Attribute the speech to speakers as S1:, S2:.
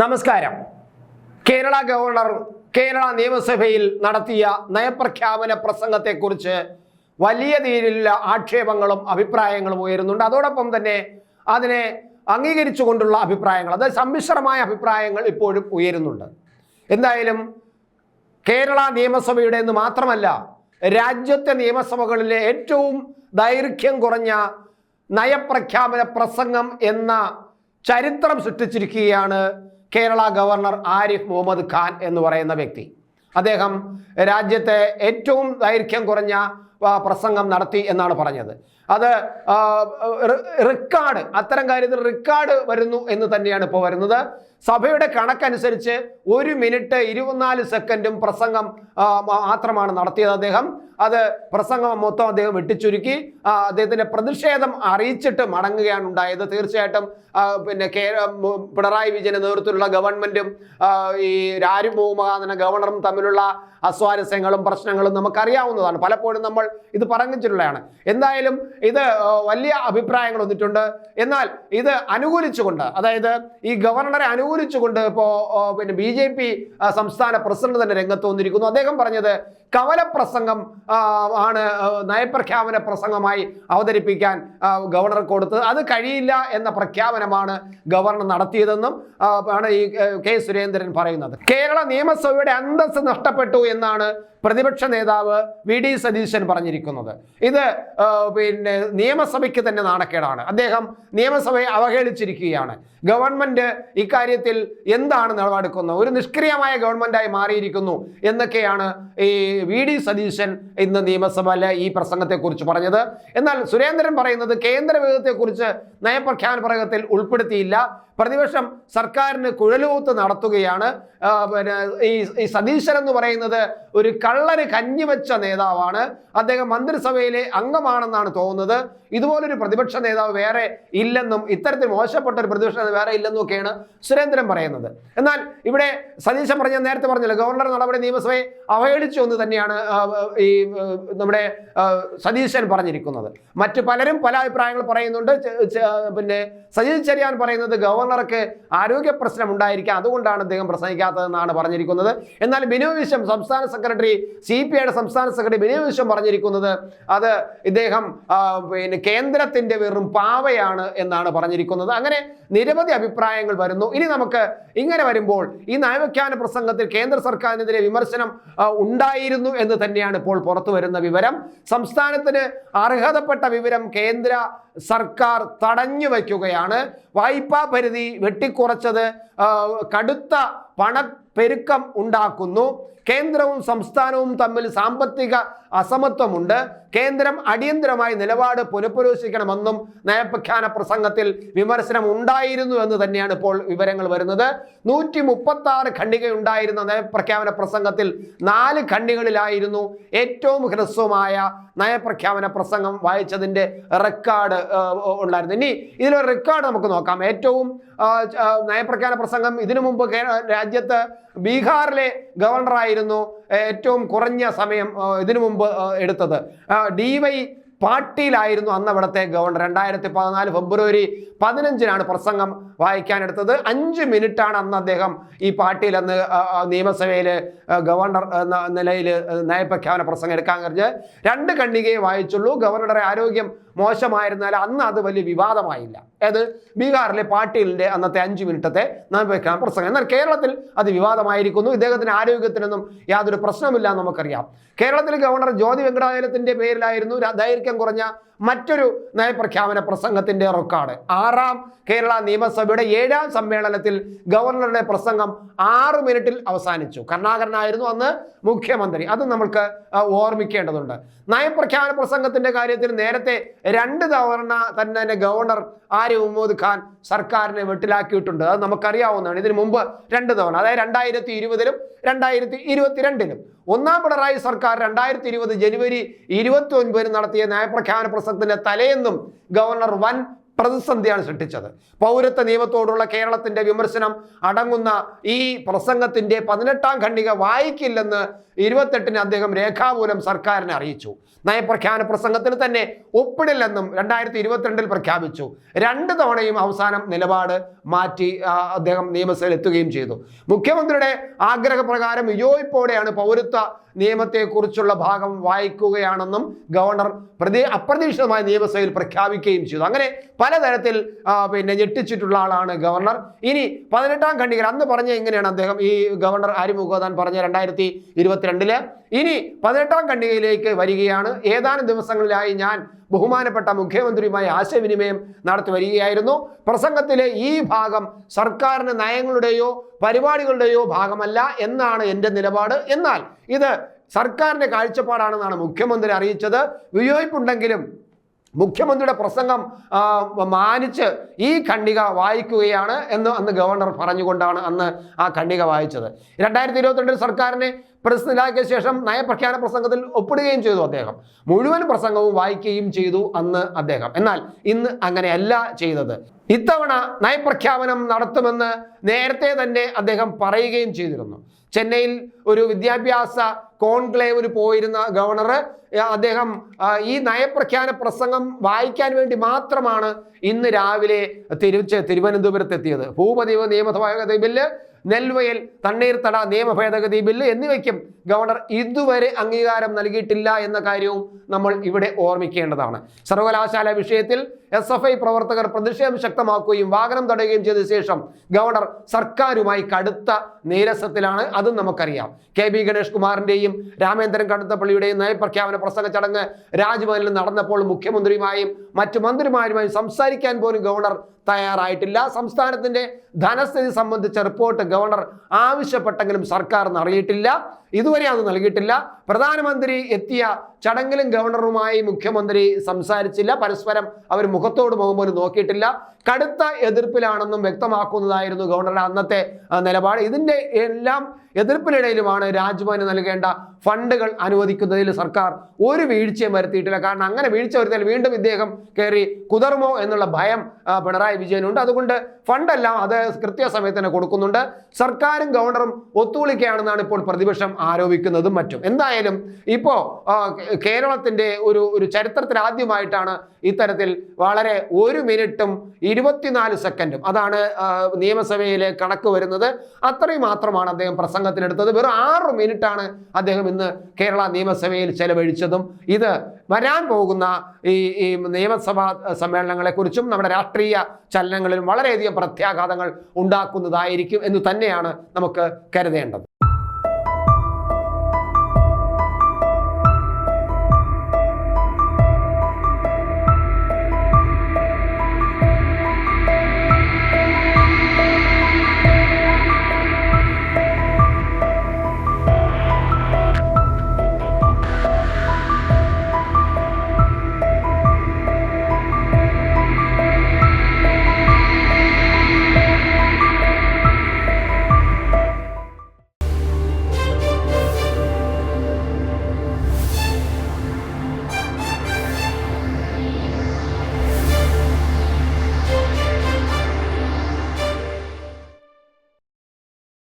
S1: നമസ്കാരം. കേരള ഗവർണർ കേരള നിയമസഭയിൽ നടത്തിയ നയപ്രഖ്യാപന പ്രസംഗത്തെക്കുറിച്ച് വലിയ രീതിയിലുള്ള ആക്ഷേപങ്ങളും അഭിപ്രായങ്ങളും ഉയരുന്നുണ്ട്. അതോടൊപ്പം തന്നെ അതിനെ അംഗീകരിച്ചുകൊണ്ടുള്ള അഭിപ്രായങ്ങൾ അതായത് സമ്മിശ്രമായ അഭിപ്രായങ്ങൾ ഇപ്പോഴും ഉയരുന്നുണ്ട്. എന്തായാലും കേരള നിയമസഭയുടെ എന്ന് മാത്രമല്ല രാജ്യത്തെ നിയമസഭകളിലെ ഏറ്റവും ദൈർഘ്യം കുറഞ്ഞ നയപ്രഖ്യാപന പ്രസംഗം എന്ന ചരിത്രം സൃഷ്ടിച്ചിരിക്കുകയാണ് കേരള ഗവർണർ ആരിഫ് മുഹമ്മദ് ഖാൻ എന്ന് പറയുന്ന വ്യക്തി. അദ്ദേഹം രാജ്യത്തെ ഏറ്റവും ദൈർഘ്യം കുറഞ്ഞ പ്രസംഗം നടത്തി എന്നാണ് പറഞ്ഞത്. അത് റെക്കാർഡ് അത്തരം കാര്യത്തിൽ റിക്കാർഡ് വരുന്നു എന്ന് തന്നെയാണ് ഇപ്പോൾ വരുന്നത്. സഭയുടെ കണക്കനുസരിച്ച് ഒരു മിനിറ്റ് ഇരുപത്തിനാല് സെക്കൻഡും പ്രസംഗം മാത്രമാണ് നടത്തിയത് അദ്ദേഹം. അത് പ്രസംഗം മൊത്തം അദ്ദേഹം വെട്ടിച്ചുരുക്കി. അദ്ദേഹത്തിന്റെ പ്രതിഷേധം അറിയിച്ചിട്ട് മടങ്ങുകയാണ് ഉണ്ടായത്. തീർച്ചയായിട്ടും പിന്നെ കേ പിണറായി വിജയന്റെ നേതൃത്വത്തിലുള്ള ഗവൺമെന്റും ഈ രാരു ഭൂമകാന്തന ഗവർണറും തമ്മിലുള്ള അസ്വാരസ്യങ്ങളും പ്രശ്നങ്ങളും നമുക്കറിയാവുന്നതാണ്. പലപ്പോഴും നമ്മൾ ഇത് പറഞ്ഞിട്ടുള്ളതാണ്. എന്തായാലും ഇത് വലിയ അഭിപ്രായങ്ങൾ വന്നിട്ടുണ്ട്. എന്നാൽ ഇത് അനുകൂലിച്ചുകൊണ്ട് അതായത് ഈ ഗവർണറെ അനുകൂലിച്ചുകൊണ്ട് ഇപ്പോൾ പിന്നെ ബി ജെ പി സംസ്ഥാന പ്രസിഡന്റ് തന്നെ രംഗത്ത് വന്നിരിക്കുന്നു. അദ്ദേഹം പറഞ്ഞത് കവല പ്രസംഗം ആണ് നയപ്രഖ്യാപന പ്രസംഗമായി അവതരിപ്പിക്കാൻ ഗവർണർ കൊടുത്തത്. അത് കഴിയില്ല എന്ന പ്രഖ്യാപനമാണ് ഗവർണർ നടത്തിയതെന്നും ആണ് ഈ കെ സുരേന്ദ്രൻ പറയുന്നത്. കേരള നിയമസഭയുടെ അന്തസ്സ് നഷ്ടപ്പെട്ടു എന്നാണ് പ്രതിപക്ഷ നേതാവ് വി ഡി സതീശൻ പറഞ്ഞിരിക്കുന്നത്. ഇത് പിന്നെ നിയമസഭയ്ക്ക് തന്നെ നാണക്കേടാണ്. അദ്ദേഹം നിയമസഭയെ അവഹേളിച്ചിരിക്കുകയാണ്. ഗവൺമെന്റ് ഇക്കാര്യത്തിൽ എന്താണ് നിലപാടെടുക്കുന്നത്? ഒരു നിഷ്ക്രിയമായ ഗവൺമെന്റായി മാറിയിരിക്കുന്നു എന്നൊക്കെയാണ് ഈ വി ഡി സതീശൻ ഇന്ന് നിയമസഭയിലെ ഈ പ്രസംഗത്തെക്കുറിച്ച് പറഞ്ഞത്. എന്നാൽ സുരേന്ദ്രൻ പറയുന്നത് കുറിച്ച് നയപ്രഖ്യാപന പ്രയോഗത്തിൽ ഉൾപ്പെടുത്തിയില്ല. പ്രതിപക്ഷം സർക്കാരിന് കുഴലൂത്ത് നടത്തുകയാണ്. പിന്നെ ഈ ഈ സതീശൻ എന്ന് പറയുന്നത് ഒരു കള്ളന് കഞ്ഞിവെച്ച നേതാവാണ്. അദ്ദേഹം മന്ത്രിസഭയിലെ അംഗമാണെന്നാണ് തോന്നുന്നത്. ഇതുപോലൊരു പ്രതിപക്ഷ നേതാവ് വേറെ ഇല്ലെന്നും ഇത്തരത്തിൽ മോശപ്പെട്ട ഒരു പ്രതിപക്ഷ നേതാവ് വേറെ ഇല്ലെന്നും ഒക്കെയാണ് സുരേന്ദ്രൻ പറയുന്നത്. എന്നാൽ ഇവിടെ സതീശൻ പറഞ്ഞ നേരത്തെ പറഞ്ഞല്ലോ ഗവർണർ നടപടി നിയമസഭയെ അവഹേളിച്ചു എന്ന് തന്നെയാണ് ഈ നമ്മുടെ സതീശൻ പറഞ്ഞിരിക്കുന്നത്. മറ്റു പലരും പല അഭിപ്രായങ്ങൾ പറയുന്നുണ്ട്. പിന്നെ സജീവ് ചെറിയാൻ പറയുന്നത് ഗവർണർക്ക് ആരോഗ്യ പ്രശ്നം ഉണ്ടായിരിക്കാം. അതുകൊണ്ടാണ് അദ്ദേഹം പ്രസംഗിക്കാത്തതെന്നാണ് പറഞ്ഞിരിക്കുന്നത്. എന്നാൽ ബിനു വിശ്വം സംസ്ഥാന സെക്രട്ടറി സി പി ഐയുടെ സംസ്ഥാന സെക്രട്ടറി ബിനു വിശ്വം പറഞ്ഞിരിക്കുന്നത് അത് ഇദ്ദേഹം പിന്നെ കേന്ദ്രത്തിന്റെ വെറും പാവയാണ് എന്നാണ് പറഞ്ഞിരിക്കുന്നത്. അങ്ങനെ നിരവധി അഭിപ്രായങ്ങൾ വരുന്നു. ഇനി നമുക്ക് ഇങ്ങനെ വരുമ്പോൾ ഈ നയവ്യാഖ്യാന പ്രസംഗത്തിൽ കേന്ദ്ര സർക്കാരിനെതിരെ വിമർശനം ഉണ്ടായിരുന്നു എന്ന് തന്നെയാണ് ഇപ്പോൾ പുറത്തു വരുന്ന വിവരം. സംസ്ഥാനത്തിന് അർഹതപ്പെട്ട വിവരം കേന്ദ്ര സർക്കാർ തടഞ്ഞു വയ്ക്കുകയാണ്. വായ്പാ പരിധി വെട്ടിക്കുറച്ചത് കടുത്ത കടുത്ത പണപ്പെരുക്കം ഉണ്ടാക്കുന്നു. കേന്ദ്രവും സംസ്ഥാനവും തമ്മിൽ സാമ്പത്തിക അസമത്വമുണ്ട്. കേന്ദ്രം അടിയന്തരമായി നിലപാട് പുനഃപരിശോധിക്കണമെന്നും നയപ്രഖ്യാന പ്രസംഗത്തിൽ വിമർശനം ഉണ്ടായിരുന്നു എന്ന് തന്നെയാണ് ഇപ്പോൾ വിവരങ്ങൾ വരുന്നത്. നൂറ്റി മുപ്പത്തി ആറ് ഖണ്ഡികയുണ്ടായിരുന്ന നയപ്രഖ്യാപന പ്രസംഗത്തിൽ നാല് ഖണ്ഡികളിലായിരുന്നു ഏറ്റവും ഹ്രസ്വമായ നയപ്രഖ്യാപന പ്രസംഗം വായിച്ചതിന്റെ റെക്കോർഡ് ഉണ്ടായിരുന്നു ഇനി ഇതിലൊരു റെക്കോർഡ് നമുക്ക് നോക്കാം. ഏറ്റവും നയപ്രഖ്യാപന പ്രസംഗം ഇതിനു മുമ്പ് രാജ്യത്ത് ബീഹാറിലെ ഗവർണറായിരുന്നു ഏറ്റവും കുറഞ്ഞ സമയം ഇതിനു മുമ്പ് എടുത്തത്. ഡി വൈ പാട്ടീലായിരുന്നു അന്ന് അവിടുത്തെ ഗവർണർ. രണ്ടായിരത്തി പതിനാല് ഫെബ്രുവരി പതിനഞ്ചിനാണ് പ്രസംഗം വായിക്കാനെടുത്തത്. അഞ്ച് മിനിറ്റാണ് അന്ന് അദ്ദേഹം ഈ പാർട്ടിയിൽ അന്ന് നിയമസഭയിൽ ഗവർണർ എന്ന നിലയിൽ നയപ്രഖ്യാപന പ്രസംഗം എടുക്കാൻ കഴിഞ്ഞ് രണ്ട് ഖണ്ഡികയെ വായിച്ചുള്ളൂ. ഗവർണറുടെ ആരോഗ്യം മോശമായിരുന്നാൽ അന്ന് അത് വലിയ വിവാദമായില്ല. ഏത്? ബീഹാറിലെ പാട്ടീലിന്റെ അന്നത്തെ അഞ്ച് മിനിറ്റത്തെ നാം പ്രസംഗം. എന്നാൽ കേരളത്തിൽ അത് വിവാദമായിരിക്കുന്നു. ഇദ്ദേഹത്തിന് ആരോഗ്യത്തിനൊന്നും യാതൊരു പ്രശ്നമില്ല നമുക്കറിയാം. കേരളത്തിൽ ഗവർണർ ജ്യോതി വെങ്കടാചലത്തിന്റെ പേരിലായിരുന്നു ദൈർഘ്യം കുറഞ്ഞ മറ്റൊരു നയപ്രഖ്യാപന പ്രസംഗത്തിന്റെ റെക്കോർഡ്. ആറാം കേരള നിയമസഭയുടെ ഏഴാം സമ്മേളനത്തിൽ ഗവർണറുടെ പ്രസംഗം ആറ് മിനിറ്റിൽ അവസാനിച്ചു. കരുണാകരനായിരുന്നു അന്ന് മുഖ്യമന്ത്രി. അത് നമ്മൾക്ക് ഓർമ്മിക്കേണ്ടതുണ്ട്. നയപ്രഖ്യാപന പ്രസംഗത്തിന്റെ കാര്യത്തിൽ നേരത്തെ രണ്ട് തവണ തന്നെ ഗവർണർ ആരിഫ് മുഹമ്മദ് ഖാൻ സർക്കാരിനെ വെട്ടിലാക്കിയിട്ടുണ്ട്. അത് നമുക്കറിയാവുന്നതാണ്. ഇതിനു മുമ്പ് രണ്ട് തവണ. അതായത് രണ്ടായിരത്തി ഇരുപതിലും രണ്ടായിരത്തി ഇരുപത്തിരണ്ടിലും. ഒന്നാം പിണറായി സർക്കാർ രണ്ടായിരത്തി ഇരുപത് ജനുവരി ഇരുപത്തി ഒൻപതിന് നടത്തിയ നയപ്രഖ്യാപന പ്രസംഗത്തിന്റെ തലേന്നും ഗവർണർ വൻ പ്രതിസന്ധിയാണ് സൃഷ്ടിച്ചത്. പൗരത്വ നിയമത്തോടുള്ള കേരളത്തിന്റെ വിമർശനം അടങ്ങുന്ന ഈ പ്രസംഗത്തിന്റെ പതിനെട്ടാം ഖണ്ഡിക വായിക്കില്ലെന്ന് ഇരുപത്തെട്ടിന് അദ്ദേഹം രേഖാമൂലം സർക്കാരിനെ അറിയിച്ചു. നയപ്രഖ്യാപന പ്രസംഗത്തിന് തന്നെ ഒപ്പിടില്ലെന്നും രണ്ടായിരത്തി ഇരുപത്തിരണ്ടിൽ പ്രഖ്യാപിച്ചു. രണ്ട് തവണയും അവസാനം നിലപാട് മാറ്റി അദ്ദേഹം നിയമസഭയിൽ എത്തുകയും ചെയ്തു. മുഖ്യമന്ത്രിയുടെ ആഗ്രഹപ്രകാരം വിയോയിപ്പോടെയാണ് പൗരത്വ നിയമത്തെക്കുറിച്ചുള്ള ഭാഗം വായിക്കുകയാണെന്നും ഗവർണർ പ്രതി അപ്രതീക്ഷിതമായി നിയമസഭയിൽ പ്രഖ്യാപിക്കുകയും ചെയ്തു. അങ്ങനെ പലതരത്തിൽ പിന്നെ ഞെട്ടിച്ചിട്ടുള്ള ആളാണ് ഗവർണർ. ഇനി പതിനെട്ടാം ഖണ്ഡികർ അന്ന് പറഞ്ഞ എങ്ങനെയാണ് അദ്ദേഹം ഈ ഗവർണർ ആരിമുഖോദാൻ പറഞ്ഞ രണ്ടായിരത്തി ഇരുപത്തിരണ്ടിൽ ഇനി പതിനെട്ടാം ഖണ്ഡികയിലേക്ക് വരികയാണ്. ഏതാനും ദിവസങ്ങളിലായി ഞാൻ ബഹുമാനപ്പെട്ട മുഖ്യമന്ത്രിയുമായി ആശയവിനിമയം നടത്തി വരികയായിരുന്നു. പ്രസംഗത്തിലെ ഈ ഭാഗം സർക്കാരിന് നയങ്ങളുടെയോ പരിപാടികളുടെയോ ഭാഗമല്ല എന്നാണ് എന്റെ നിലപാട്. എന്നാൽ ഇത് സർക്കാരിന്റെ കാഴ്ചപ്പാടാണെന്നാണ് മുഖ്യമന്ത്രി അറിയിച്ചത്. വിയോജിപ്പുണ്ടെങ്കിലും മുഖ്യമന്ത്രിയുടെ പ്രസംഗം മാനിച്ച് ഈ ഖണ്ഡിക വായിക്കുകയാണ് എന്ന് അന്ന് ഗവർണർ പറഞ്ഞുകൊണ്ടാണ് അന്ന് ആ ഖണ്ഡിക വായിച്ചത്. രണ്ടായിരത്തി ഇരുപത്തിരണ്ടിൽ സർക്കാരിനെ പ്രസിഡന്റാക്കിയ ശേഷം നയപ്രഖ്യാപന പ്രസംഗത്തിൽ ഒപ്പിടുകയും ചെയ്തു അദ്ദേഹം. മുഴുവൻ പ്രസംഗവും വായിക്കുകയും ചെയ്തു അന്ന് അദ്ദേഹം. എന്നാൽ ഇന്ന് അങ്ങനെയല്ല ചെയ്തത്. ഇത്തവണ നയപ്രഖ്യാപനം നടത്തുമെന്ന് നേരത്തെ തന്നെ അദ്ദേഹം പറയുകയും ചെയ്തിരുന്നു. ചെന്നൈയിൽ ഒരു വിദ്യാഭ്യാസ കോൺക്ലേവിന് പോയിരുന്ന ഗവർണർ അദ്ദേഹം ഈ നയപ്രഖ്യാന പ്രസംഗം വായിക്കാൻ വേണ്ടി മാത്രമാണ് ഇന്ന് രാവിലെ തിരുവനന്തപുരത്ത് എത്തിയത് ഭൂപതിവ് നിയമസഭാ ബില്ല് നെൽവയൽ തണ്ണീർത്തട നിയമ ഭേദഗതി ബില്ല് എന്നിവയ്ക്കും ഗവർണർ ഇതുവരെ അംഗീകാരം നൽകിയിട്ടില്ല എന്ന കാര്യവും നമ്മൾ ഇവിടെ ഓർമ്മിക്കേണ്ടതാണ്. സർവകലാശാല വിഷയത്തിൽ എസ് എഫ് ഐ പ്രവർത്തകർ പ്രതിഷേധം ശക്തമാക്കുകയും വാഹനം തടയുകയും ചെയ്ത ശേഷം ഗവർണർ സർക്കാരുമായി കടുത്ത നീരസത്തിലാണ്. അതും നമുക്കറിയാം. കെ ബി ഗണേഷ് കുമാറിന്റെയും രാമേന്ദ്രൻ കടുത്തപ്പള്ളിയുടെയും നയപ്രഖ്യാപന പ്രസംഗ ചടങ്ങ് രാജ്ഭവനിൽ നടന്നപ്പോൾ മുഖ്യമന്ത്രിയുമായും മറ്റു മന്ത്രിമാരുമായും സംസാരിക്കാൻ പോലും ഗവർണർ തയ്യാറായിട്ടില്ല. സംസ്ഥാനത്തിന്റെ ധനസ്ഥിതി സംബന്ധിച്ച റിപ്പോർട്ട് ഗവർണർ ആവശ്യപ്പെട്ടെങ്കിലും സർക്കാർ അറിയിട്ടില്ല. ഇതുവരെ അത് നൽകിയിട്ടില്ല. പ്രധാനമന്ത്രി എത്തിയ ചടങ്ങിലും ഗവർണറുമായി മുഖ്യമന്ത്രി സംസാരിച്ചില്ല. പരസ്പരം അവർ മുഖത്തോട് മുഖം പോലും നോക്കിയിട്ടില്ല. കടുത്ത എതിർപ്പിലാണെന്നും വ്യക്തമാക്കുന്നതായിരുന്നു ഗവർണറുടെ അന്നത്തെ നിലപാട്. ഇതിന്റെ എല്ലാം എതിർപ്പിനിടയിലുമാണ് രാജ്ഭവന് നൽകേണ്ട ഫണ്ടുകൾ അനുവദിക്കുന്നതിൽ സർക്കാർ ഒരു വീഴ്ചയും വരുത്തിയിട്ടില്ല. കാരണം അങ്ങനെ വീഴ്ച വരുത്തിയാൽ വീണ്ടും ഇദ്ദേഹം കയറി കുതർമോ എന്നുള്ള ഭയം പിണറായി വിജയനുണ്ട്. അതുകൊണ്ട് ഫണ്ടെല്ലാം അത് കൃത്യസമയത്ത് തന്നെ കൊടുക്കുന്നുണ്ട്. സർക്കാരും ഗവർണറും ഒത്തുകളിക്കുകയാണെന്നാണ് ഇപ്പോൾ പ്രതിപക്ഷം ആരോപിക്കുന്നതും മറ്റും. എന്തായാലും ഇപ്പോൾ കേരളത്തിന്റെ ഒരു ഒരു ചരിത്രത്തിൽ ആദ്യമായിട്ടാണ് ഇത്തരത്തിൽ വളരെ ഒരു മിനിറ്റും ഇരുപത്തിനാല് സെക്കൻഡും അതാണ് നിയമസഭയിലെ കണക്ക് വരുന്നത്. അത്രയും മാത്രമാണ് അദ്ദേഹം പ്രസംഗത്തിനെടുത്തത് വെറും ആറ് മിനിറ്റാണ് അദ്ദേഹം ഇന്ന് കേരള നിയമസഭയിൽ ചെലവഴിച്ചതും. ഇത് വരാൻ പോകുന്ന ഈ ഈ നിയമസഭാ സമ്മേളനങ്ങളെക്കുറിച്ചും നമ്മുടെ രാഷ്ട്രീയ ചലനങ്ങളിലും വളരെയധികം പ്രത്യാഘാതങ്ങൾ ഉണ്ടാക്കുന്നതായിരിക്കും എന്ന് തന്നെയാണ് നമുക്ക് കരുതേണ്ടത്.